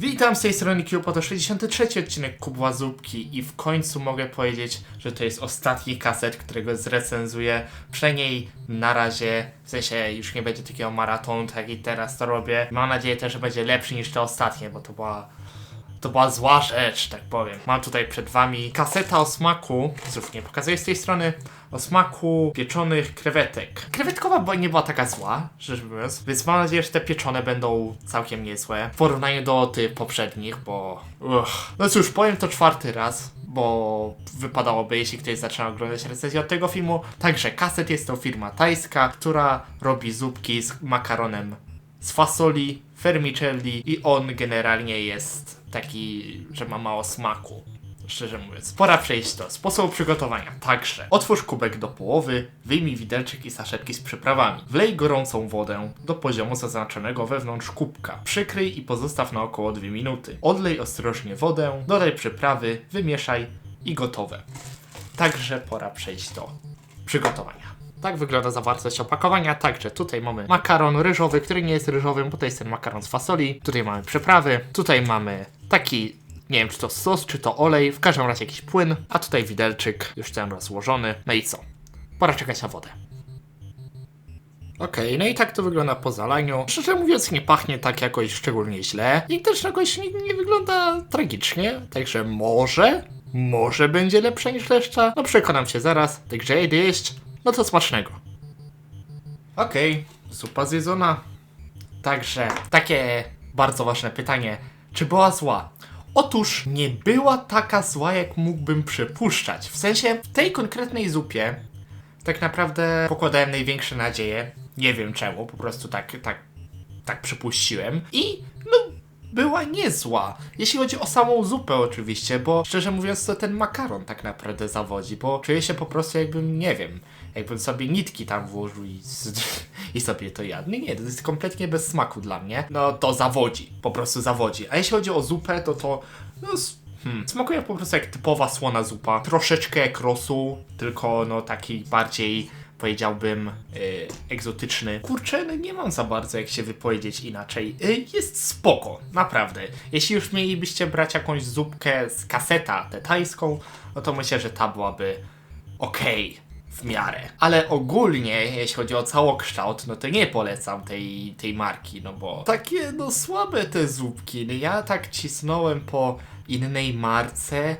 Witam z tej strony Cube, to 63 odcinek Kubła Zupki i w końcu mogę powiedzieć, że to jest ostatni kaset, którego zrecenzuję, przynajmniej na razie, w sensie już nie będzie takiego maratonu, tak i teraz to robię. Mam nadzieję też, że będzie lepszy niż te ostatnie, bo to była to była zła rzecz, tak powiem. Mam tutaj przed wami kaseta o smaku, znów nie pokazuję z tej strony, o smaku pieczonych krewetek. Krewetkowa bo nie była taka zła, rzecz biorąc, więc mam nadzieję, że te pieczone będą całkiem niezłe. W porównaniu do tych poprzednich, bo... Uch. No cóż, powiem to czwarty raz, bo wypadałoby, jeśli ktoś zaczyna oglądać recenzję od tego filmu. Także kaset jest to firma tajska, która robi zupki z makaronem z fasoli, vermicelli i on generalnie jest taki, że ma mało smaku. Szczerze mówiąc. Pora przejść do sposobu przygotowania. Także otwórz kubek do połowy, wyjmij widelczyk i saszetki z przyprawami. Wlej gorącą wodę do poziomu zaznaczonego wewnątrz kubka. Przykryj i pozostaw na około 2 minuty. Odlej ostrożnie wodę, dodaj przyprawy, wymieszaj i gotowe. Także pora przejść do przygotowania. Tak wygląda zawartość opakowania. Także tutaj mamy makaron ryżowy, który nie jest ryżowym, bo to jest ten makaron z fasoli. Tutaj mamy przyprawy. Tutaj mamy taki, nie wiem czy to sos, czy to olej, w każdym razie jakiś płyn. A tutaj widelczyk, już ten rozłożony. No i co? Pora czekać na wodę. Okej, no i tak to wygląda po zalaniu. Szczerze mówiąc, nie pachnie tak jakoś szczególnie źle. I też jakoś nie, nie wygląda tragicznie. Także może, może będzie lepsze niż reszta. No przekonam się zaraz. Także ja idę jeść. No to smacznego. Okej, zupa zjedzona. Także takie bardzo ważne pytanie. Czy była zła? Otóż nie była taka zła, jak mógłbym przypuszczać. W sensie, w tej konkretnej zupie tak naprawdę pokładałem największe nadzieje. Nie wiem czemu, po prostu tak, tak, tak przypuściłem. I była niezła. Jeśli chodzi o samą zupę oczywiście, bo szczerze mówiąc to ten makaron tak naprawdę zawodzi, bo czuję się po prostu jakbym, nie wiem, jakbym sobie nitki tam włożył i, i sobie to jadł. Nie, to jest kompletnie bez smaku dla mnie. No to zawodzi, po prostu zawodzi. A jeśli chodzi o zupę, to to, no Hmm. Smakuje po prostu jak typowa słona zupa. Troszeczkę jak rosół, tylko no taki bardziej powiedziałbym y, egzotyczny. Kurczę, no nie mam za bardzo jak się wypowiedzieć inaczej. Y, jest spoko, naprawdę. Jeśli już mielibyście brać jakąś zupkę z kaseta, tajską, no to myślę, że ta byłaby okej. w miarę. Ale ogólnie, jeśli chodzi o całokształt, no to nie polecam tej, tej marki, no bo takie no słabe te zupki. No ja tak cisnąłem po innej marce,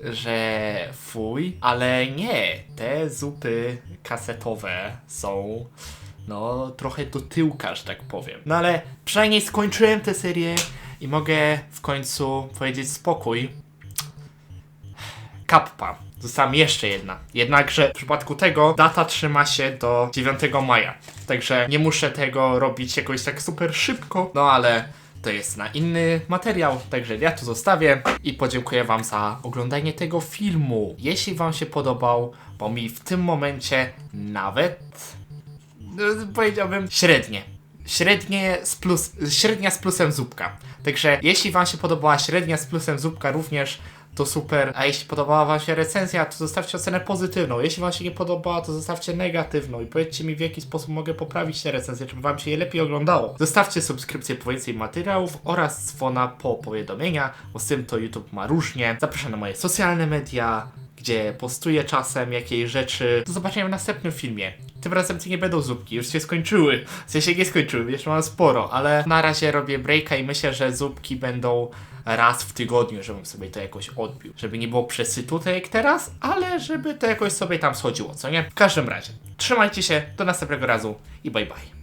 że fuj, ale nie, te zupy kasetowe są no trochę do tyłka, że tak powiem. No ale przynajmniej skończyłem tę serię i mogę w końcu powiedzieć spokój. Kappa. Została jeszcze jedna. Jednakże w przypadku tego data trzyma się do 9 maja. Także nie muszę tego robić jakoś tak super szybko. No ale to jest na inny materiał. Także ja tu zostawię i podziękuję Wam za oglądanie tego filmu. Jeśli Wam się podobał, bo mi w tym momencie nawet no, powiedziałbym średnie. Średnie z plus, średnia z plusem zupka. Także jeśli Wam się podobała średnia z plusem zupka również, to super. A jeśli podobała Wam się recenzja, to zostawcie ocenę pozytywną. Jeśli Wam się nie podobała, to zostawcie negatywną i powiedzcie mi w jaki sposób mogę poprawić te recenzje, żeby Wam się je lepiej oglądało. Zostawcie subskrypcję po więcej materiałów oraz dzwona po powiadomienia, bo z tym to YouTube ma różnie. Zapraszam na moje socjalne media, gdzie postuję czasem jakieś rzeczy. Do zobaczenia w następnym filmie. Tym razem to nie będą zupki, już się skończyły. W sensie nie skończyły, jeszcze mam sporo, ale na razie robię breaka i myślę, że zupki będą raz w tygodniu, żebym sobie to jakoś odbił. Żeby nie było przesytu tak jak teraz, ale żeby to jakoś sobie tam schodziło, co nie? W każdym razie, trzymajcie się, do następnego razu i bye bye.